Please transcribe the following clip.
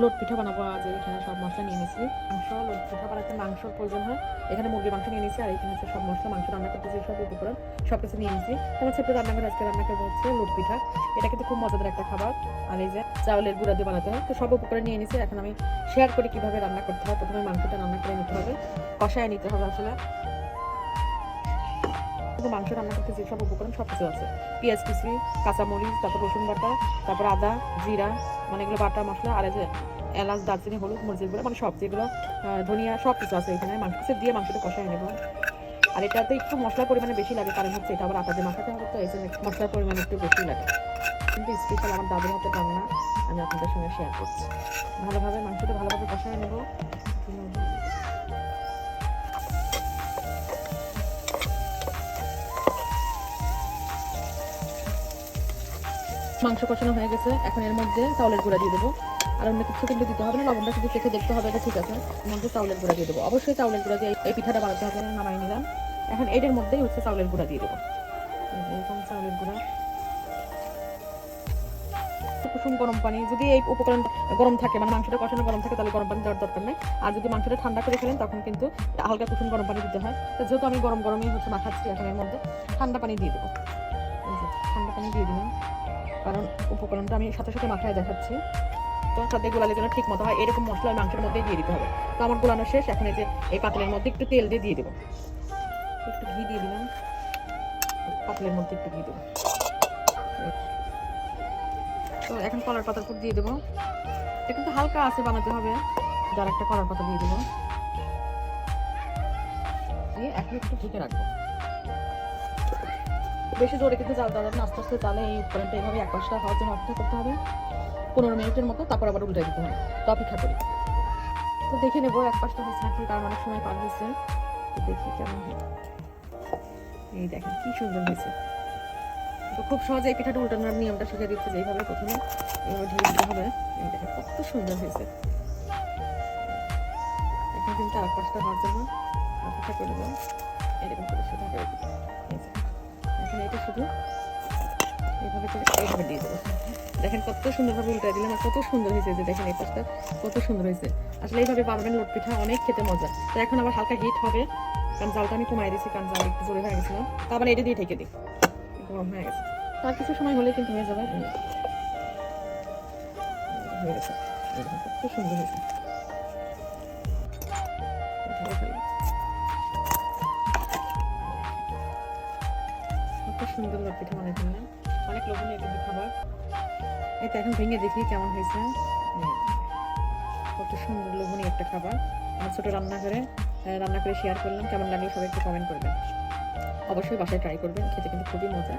Note পিঠা বানাবো আজ এখানে সব মশলা নিয়ে নিয়েছি মাংস লোট পিঠা বানাতে মাংসর প্রয়োজন হয়। এখানে মুরগির মাংস নিয়ে নিয়েছি আর এখানে হচ্ছে সব মশলা, মাংস রান্না করতে যে সব উপকরণ সব কিছু নিয়ে নিয়েছি আমার ছোট্ট রান্নাঘর আজকে রান্না করব হচ্ছে লোট পিঠা এটা কিন্তু খুব মজাদার একটা খাবার। আর এই যে চাউলের গুঁড়া দিয়ে বানাতে হয়। তো সব উপকরণ নিয়ে নিয়েছি এখন আমি শেয়ার করি কীভাবে রান্না করতে হয়। প্রথমে মাংসটা রান্না করে নিতে হবে। কষায় নিতে হবে আসলে। কিন্তু মাংস রান্না করতে যেসব উপকরণ সব কিছু আছে। পেঁয়াজ কুচি কাঁচামরিচ, তারপর রসুন বাটা, তারপর আদা, জিরা মানে এগুলো বাটা মশলা, আর যে এলাচ, দারচিনি, হলুদ মরিচের গুঁড়ো মানে সব যেগুলো ধনিয়া সব কিছু আছে এখানে। মাংস দিয়ে মাংসটা কষায় নেব। আর এটাতে একটু মশলার পরিমাণে বেশি লাগে, কারণ হচ্ছে এটা আবার আটা দিয়ে মাখাতে হবে, তো এই জন্য মশলার পরিমাণ একটু বেশি লাগে। কিন্তু স্পেশাল আমার দাদুর হাতে রান্না, আমি আপনাদের সঙ্গে শেয়ার করছি। ভালোভাবে মাংসটা ভালোভাবে কষায় মাংস কষানো হয়ে গেছে, এখন এর মধ্যে চাউলের গুঁড়া দিয়ে দেবো। আর অন্য কিছু কিন্তু দিতে হবে না, লবণটা শুধু চেখে দেখতে হবে এটা ঠিক আছে। এর মধ্যে চাউলের গুঁড়া দিয়ে দেবো। অবশ্যই চাউলের গুঁড়া দিয়ে এই পিঠাটা বানাতে হবে নামাই নিলাম। এখন এটার মধ্যেই হচ্ছে চাউলের গুঁড়া দিয়ে দেবো। এরকম চাউলের গুঁড়া। কুসুম গরম পানি, যদি এই উপকরণ গরম থাকে মানে মাংসটা কষানো গরম থাকে, তাহলে গরম পানি দেওয়ার দরকার নেই। আর যদি মাংসটা ঠান্ডা করে ফেলেন, তখন কিন্তু হালকা কুসুম গরম পানি দিতে হয়। তো যেহেতু আমি গরম গরমই হচ্ছে মাখাচ্ছি এখন এর মধ্যে, ঠান্ডা পানি দিয়ে দেবো। ঠান্ডা পানি দিয়ে দিলাম। কারণ উপকরণটা আমি সাথে সাথে মাথায় দেখাচ্ছি। তো সাথে গোলালের জন্য ঠিক মতো হয়, এরকম মশলা মাংসের মধ্যে দিয়ে দিতে হবে। তো আমার গোলানো শেষ, এখন এই যে এই পাতলের মধ্যে একটু তেল দিয়ে দিয়ে দেবো। একটু ঘি দিয়ে দিলাম। পাতলের মধ্যে একটু ঘি দেবো। তো এখন কলার পাতার উপর দিয়ে দেবো। এটা কিন্তু হালকা আছে বানাতে হবে। যার একটা কলার পাতা দিয়ে দেবো। দিয়ে এখন একটু ঢেকে রাখব। বেশি জোরে কিন্তু জাল দেওয়া যাবে আস্তে আস্তে জালে এই উপকরণটা এইভাবে এক পাশটা হওয়ার জন্য অপেক্ষা করতে হবে। পনেরো মিনিটের মতো, তারপর আবার উল্টে দিতে হবে। তো অপেক্ষা করি। তো দেখে নেব এক পাশটা হয়েছে নাকি কারণ অনেক সময় পার হয়েছে। দেখি কেমন এই দেখেন, কি সুন্দর হয়েছে। তো খুব সহজে এই পিঠাটা উল্টানোর নিয়মটা শিখে দিচ্ছে যে এইভাবে প্রথমে এইভাবে ঢেলে দিতে হবে। এই দেখেন, কত সুন্দর হয়েছে। এখন কিন্তু আর পাশটা হওয়ার জন্য অপেক্ষা করে দেবো এরকম করে সেটা করে। এখন এটা শুধু এইভাবে করে এইভাবে দিয়ে দেবো। দেখেন কত সুন্দরভাবে উল্টাই দিলাম আর কত সুন্দর হয়েছে যে দেখেন এই পাশটা, কত সুন্দর হয়েছে। আসলে এইভাবে পারবেন লোট পিঠা অনেক খেতে মজা। তো এখন আবার হালকা হিট হবে, কারণ জালটা আমি কমাই দিয়েছি, কারণ জাল একটু জোরে হয়ে গেছিল। আবার এটা দিয়ে ঢেকে দিই। গরম হয়ে গেছে। তার কিছু সময় হলে কিন্তু হয়ে যাবে। হয়ে গেছে। কত সুন্দর হয়েছে। কত সুন্দর লোক পিঠা বানাই ফেললাম অনেক লোভনীয় কিন্তু খাবার। এই তো এখন ভেঙে দেখি কেমন হয়েছে। কত সুন্দর লোভনীয় একটা খাবার। আমার ছোটো রান্না করে রান্না করে শেয়ার করলাম। কেমন লাগল সবাই একটু কমেন্ট করবেন। অবশ্যই বাসায় ট্রাই করবেন, খেতে কিন্তু খুবই মজা।